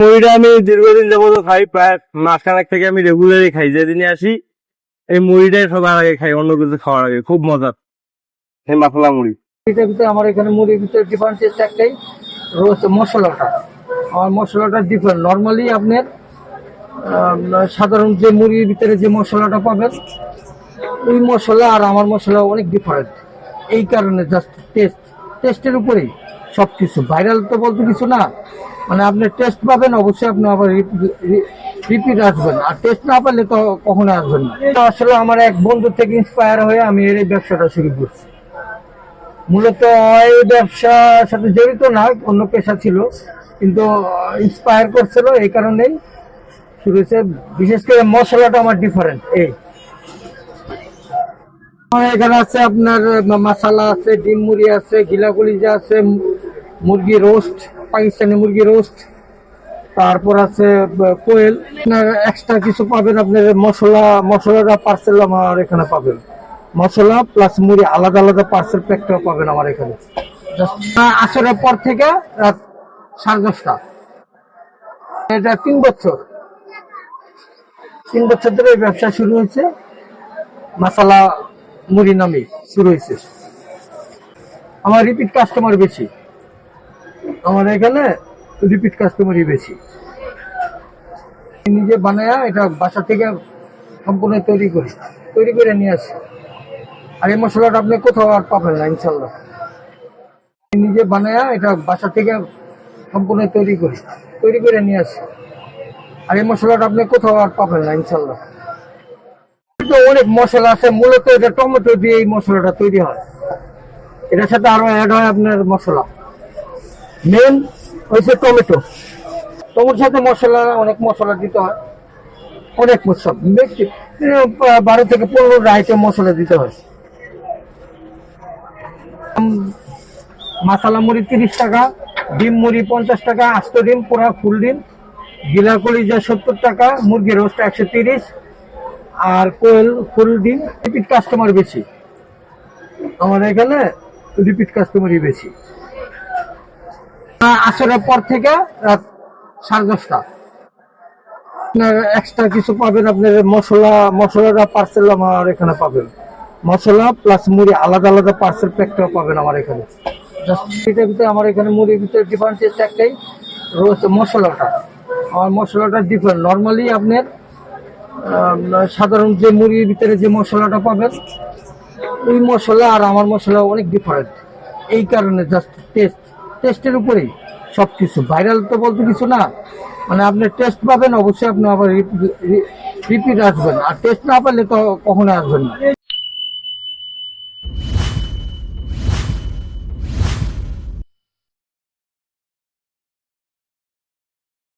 মুড়িটা আমি দীর্ঘদিন যাবত খাই, প্রায় মাসখানেক থেকে আমি রেগুলারই খাই। যেদিনই আসি, এই মুড়িটাই সবার আগে খাই, অন্য কিছু খাওয়ার আগে। খুব মজার এই মাফলা মুড়ি। এটার ভিতরে আমার এখানে মুড়ির ভিতরে ডিফারেন্স একটাই রয়েছে মশলাটা। আমার মশলাটা ডিফারেন্ট নর্মালি আপনার সাধারণ যে মুড়ির ভিতরে যে মশলাটা পাবেন, ওই মশলা আর আমার মশলা অনেক ডিফারেন্ট এই কারণে জাস্ট টেস্ট টেস্টের উপরেই সব কিছু ভাইরাল তো বলতে কিছু না মানে আপনি টেস্ট পাবেন, অবশ্যই আপনি আবার রিপিট আসবেন। আর টেস্ট না পেলে তো কখনো আসবেন না। আসলে আমার এক বন্ধু থেকে ইন্সপায়ার হয়ে আমি এর ব্যবসাটা শুরু করছি। মূলত এই ব্যবসার সাথে জড়িত না, অন্য পেশা ছিল। কিন্তু ইন্সপায়ার করছিল এই কারণেই। শুরু হয়েছে, বিশেষ করে মশলাটা আমার ডিফারেন্ট এই। এখানে আছে আপনার মশলা আছে, ডিম মুড়ি আছে গিলা কলিজা আছে মুরগি রোস্ট পাকিস্তানি মুরগি রোস্ট, তারপর আছে কোয়েল। আপনার এক্সট্রা কিছু পাবেন আপনার মশলা, মশলাটা পার্সেল আমার এখানে পাবেন। মশলা প্লাস মুড়ি, আলাদা আলাদা পার্সেল প্যাকটাও পাবেন আমার এখানে। আসরের পর থেকে রাত সাড়ে দশটা। এটা তিন বছর। তিন বছর ধরে ব্যবসা শুরু হয়েছে। মশলা, মুড়ি নামে শুরু হয়েছে। আমার রিপিট কাস্টমার বেশি। আমার এখানে রিপিট কাস্টমারই বেশি। নিজে বানায়া এটা বাসা থেকে সম্পূর্ণ তৈরি করি, তৈরি করে নিয়ে আসি। আর এই মশলাটা আপনি কোথাও আর পাবেন না ইনশাল্লাহ নিজে বানায়া এটা বাসা থেকে সম্পূর্ণ তৈরি করি, তৈরি করে নিয়ে আসি। আর এই মশলাটা আপনি কোথাও আর পাবেন না ইনশাল্লাহ অনেক মশলা আছে, মূলত এটা টমেটো দিয়ে এই মশলাটা তৈরি হয়। এটার সাথে আরও অ্যাড হয় আপনার মশলা। মেন হয়েছে টমেটো। টমেটোর সাথে মশলা অনেক মশলা দিতে হয়। অনেক মশলা। বারো থেকে পনেরো আইটেম মশলা দিতে হয়। মাসালা মুড়ি তিরিশ টাকা ডিম মুড়ি পঞ্চাশ টাকা আস্ত ডিম পুরা ফুল ডিম গিলা কলিজা সত্তর টাকা মুরগি রোস্ট একশো তিরিশ আর কোয়েল ফুল ডিম রিপিট কাস্টমার বেশি। আমার এখানে রিপিট কাস্টমারই বেশি। আসরের পর থেকে রাত সাড়ে দশটা। আপনার এক্সট্রা কিছু পাবেন আপনার মশলা মশলাটা পার্সেল আমার এখানে পাবেন। মশলা প্লাস মুড়ি, আলাদা আলাদা পার্সেল প্যাকটাও পাবেন আমার এখানে। জাস্ট এটার ভিতরে আমার এখানে মুড়ির ভিতরে ডিফারেন্স একটাই রয়েছে মশলাটা। আমার মশলাটা ডিফারেন্ট নর্মালি আপনার সাধারণ যে মুড়ির ভিতরে যে মশলাটা পাবেন, ওই মশলা আর আমার মশলা অনেক ডিফারেন্ট এই কারণে জাস্ট টেস্ট টেস্টের উপরেই সব কিছু ভাইরাল তো বলতে কিছু না মানে আপনি টেস্ট পাবেন, অবশ্যই আপনি আবার রিপিট আসবেন। আর টেস্ট না পারলে তো কখনো আসবেন না।